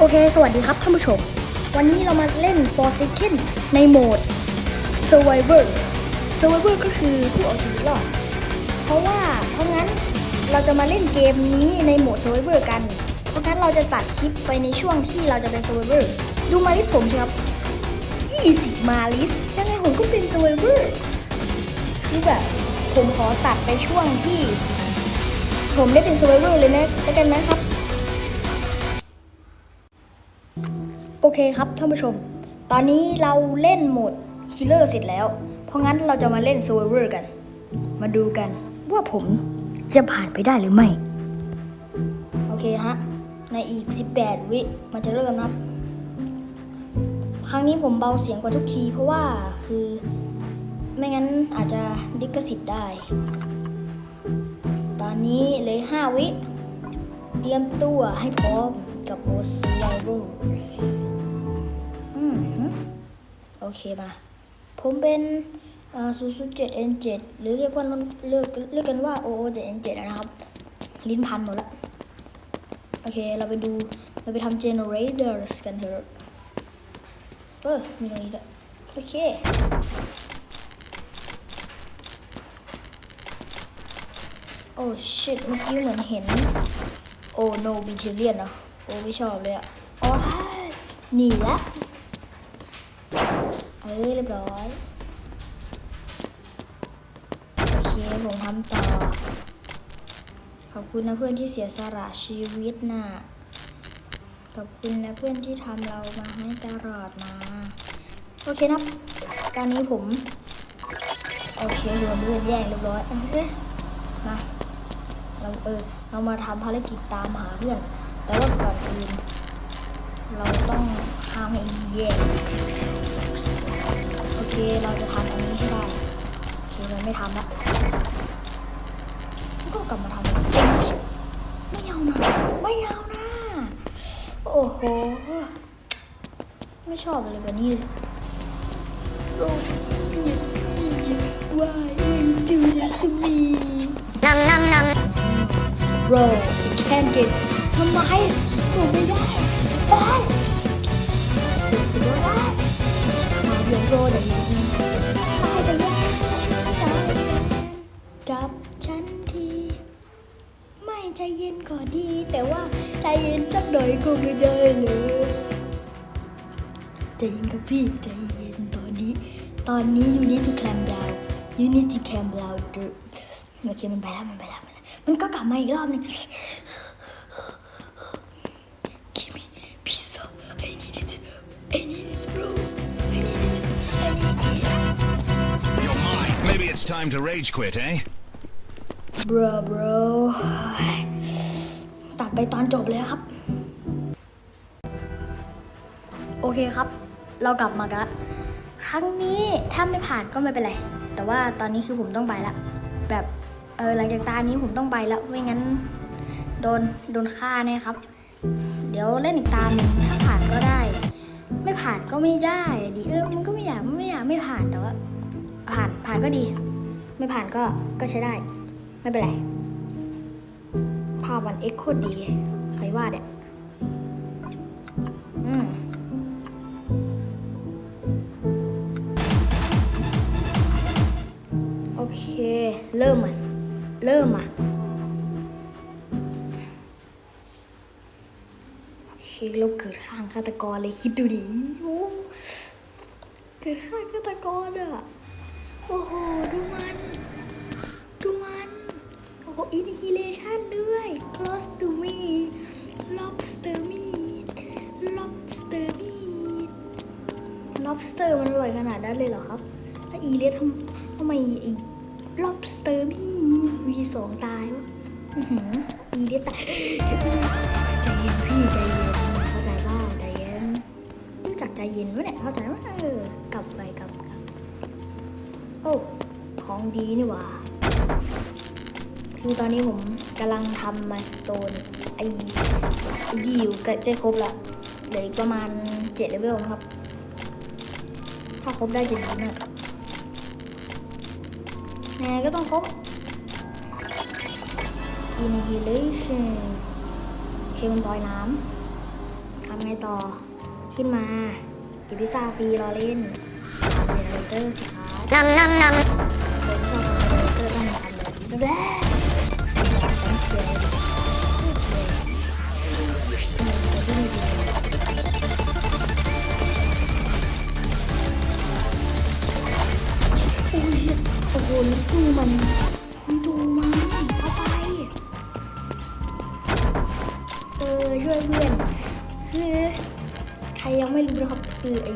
โอเค สวัสดีครับท่านผู้ชม วันนี้เรามาเล่น For s e c o n d ในโหมด Survivor Survivor ก็คือผู้เอาชีวิตรอด เพราะว่าเพราะงั้นเราจะมาเล่นเกมนี้ในโหมด Survivor กัน เพราะงั้นเราจะตัดคลิปไปในช่วงที่เราจะเป็น Survivor ดูมาลิสผมสิครับ20 มาลิสยังไงผมก็เป็น Survivor คือแบบผมขอตัดไปช่วงที่ ผมได้เป็น Survivor เลยนะแล้กันนะครับ โอเคครับท่านผู้ชม ตอนนี้เราเล่นโหมดคิลเลอร์เสร็จแล้ว เพราะงั้นเราจะมาเล่น Survivor กัน มาดูกันว่าผมจะผ่านไปได้หรือไม่ โอเคฮะ ในอีก 18 วิมันจะเริ่มนะครับ ครั้งนี้ผมเบาเสียงกว่าทุกที เพราะว่าคือ ไม่งั้นอาจจะดิกสิทธิ์ได้ ตอนนี้เลย 5 วิ เตรียมตัวให้พร้อมกับโบสไลโร เคมา ผมเป็นศูนย์ศูเจ็ดเอ็นเจ็ดหรือเรียกว่าเรียกเรียกกันว่าโอโอเจ็ดเอ็นเจ็ดนะครับ ลิ้นพันหมดละโอเค เราไปดูเราไปทำ generators กันเถอะเออมีตรงนี้ด้วยโอเคโอ้ชิตเมื่อกี้เหมือนเห็น โอ้ no บิเทเลียนนะโอ้ไม่ชอบเลยอะโอ้ยหนีละ เอ้ยเรียบร้อยโอเคผมทำต่อ ขอบคุณนะเพื่อนที่เสียสละชีวิตน่ะขอบคุณนะเพื่อนที่ทำเรามาให้ตลอดมา โอเคนะการนี้ผม โอเคโดนเพื่อนแย่งเรียบร้อยโอเคมาเราเออเรามาทำภารกิจตามหาเพื่อน แต่ว่าก่อนอื่นเราต้องห้ามให้แย่ โอเคเราจะทำอันนี้ให้ได้โอเคเราไม่ทำละก็กลับมาทำอีกไม่เอานะไม่เอานะโอ้โหไม่ชอบอะไรแบบนี้เลยโอ้ยจะ why would you do that to me Nom nom nom. bro can't get ทำไมผมไม่ได้ ไม่ได้เลยใจเย็นครับพี่ใจเย็นตอนนี้ ตอนนี้ you need to calm down you need to calm down โอเคมันไปแล้วมันไปแล้วมันไปแล้ว มันก็กลับมาอีกรอบหนึง Give me pizza I need it I need it bro I need it I need it You're mine. Maybe it's time to rage quit, eh? bro bro ตัดไปตอนจบเลยครับ โอเคครับ เรากลับมากันละครั้งนี้ถ้าไม่ผ่านก็ไม่เป็นไร แต่ว่าตอนนี้คือผมต้องไปละ แบบเออหลังจากตานี้ผมต้องไปแล้วไม่งั้นโดนโดนฆ่าแน่ครับ เดี๋ยวเล่นอีกตาหนึ่งถ้าผ่านก็ได้ ไม่ผ่านก็ไม่ได้ดิเออมันก็ไม่อยากไม่อยากไม่ผ่านแต่ว่าผ่านผ่านก็ดี ไม่ผ่านก็ก็ใช้ได้ ไม่เป็นไรภาพวันเอ็กโคตรดีใครว่าเนี่ย เริ่มอะเริ่มอะโอเคเราเกิดข้างฆาตกรเลยคิดดูดิโอ้เกิดข้างฆาตกรอะโอ้โหดูมันดูมันโอ้โห inhalation ด้วย close to me lobster meat lobster meat lobster มันอร่อยขนาดนั้นเลยเหรอครับ แล้วอีเลียทำทำไมไอ้ lobster meat มีสองตายวะอื้อหืออีเลียตายใจเย็นพี่ใจเย็นเข้าใจเปล่าใจเย็นรู้จักใจเย็นไหมเนี่ยเข้าใจไหมเออกลับไปกลับกลับโอ้ของดีนี่หว่าคือตอนนี้ผมกำลังทำมาสโตนไอไอดีอยู่ใกล้จะครบละเหลืออีกประมาณเจ็ดเลเวลครับ ถ้าครบได้จะดีมาก ยังไงก็ต้องครบ Inhalation โอเคมันลอยน้ำทำไงต่อ ขึ้นมากินพิซซ่าฟรีรอเล่นทำเจเนเรเตอร์สิครับ Nom nom nom. คนชอบทำเจเนเรเตอร์ต้องทำแบบนี้ซะแล้ว ใครยังไม่รู้นะครับคือไอ้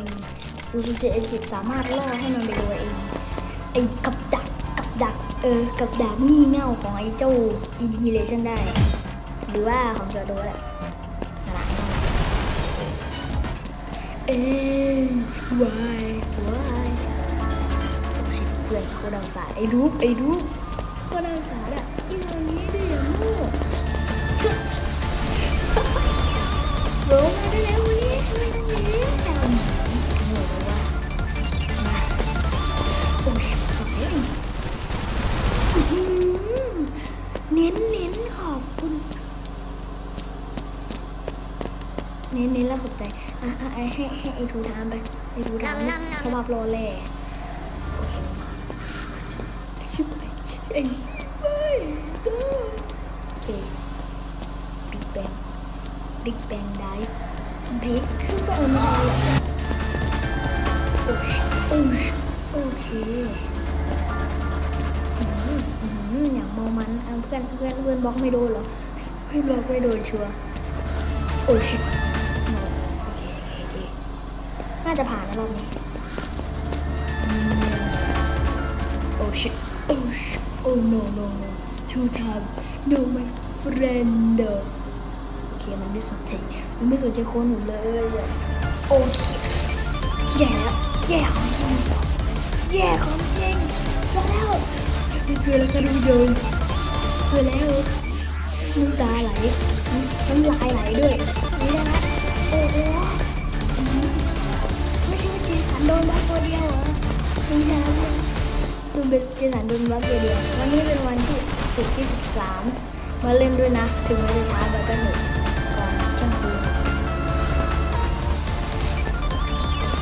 ซูซูเจเอจิตสามารถล่อให้มันไปโดนไอ้ไอ้กับดักกับดักเออกับดักงี่เง่าของไอ้เจ้าอินฮิเลชันได้ หรือว่าของจอโดแหละเอ้ยวายวายโอ้ชิเพื่อนโคตรเอาสารไอ้รูปไอ้รูปโคตรเอาสารอะที่ตรงนี้ดิอย่าโง่ น้นเน้นแล้วขอบใจอะอะอะให้ให้ไอ้ทูทามไปไอ้ทูทามนำนำสำหรับโรเล่โอเคมาชิบไปไอ้ไปโอเคบิ๊กแบงบิ๊กแบงไดฟ์บิ๊กคือเออไม่ใช่หรอกโอ้ชโอ้ชโอเคอืมอืมอย่างเมามันเอาเพื่อนเพื่อนเพื่อนบล็อกไม่โดนเหรอเพื่อนบล็อกไม่โดนชัวร์โอ้ชิ น่าจะผ่านนะรอบนี้อืมโอ้ชิโอ้ชโอ้ no no no two time no my friend โอเคมันไม่สนใจมันไม่สนใจคนหนูเลยโอเคแย่แล้วแย่ของจริงแย่ของจริงซะแล้วนี่คือแล้วก็ดูโยนคือแล้วน้ำตาไหลน้ำลายไหลด้วยนี่นะโอ้โห ไม่ใช่นะดูเบสเจสันโดนบัฟตัวเดียววันนี้เป็นวันที่สุดที่ 13 มาเล่นด้วยนะ ถึงแม้จะช้าแต่ก็หนุกก่อนเที่ยงคืน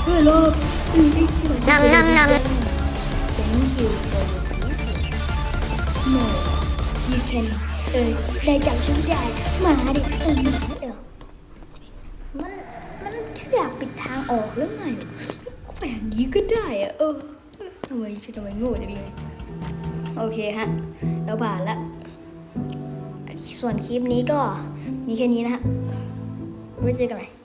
เฮ้ยรอบอืมไอ้ที่มันนำนำนำ Thank you for your visit No you can เออได้จับฉันได้มาดิเออมาเออมันมันแค่อยากปิดทางออกหรือไงก็ไปอย่างนี้ก็ได้อะเออ ทำไมฉันทำไมโง่จังเลย โอเคฮะ แล้วผ่านละ ส่วนคลิปนี้ก็มีแค่นี้นะฮะ ไว้เจอกันใหม่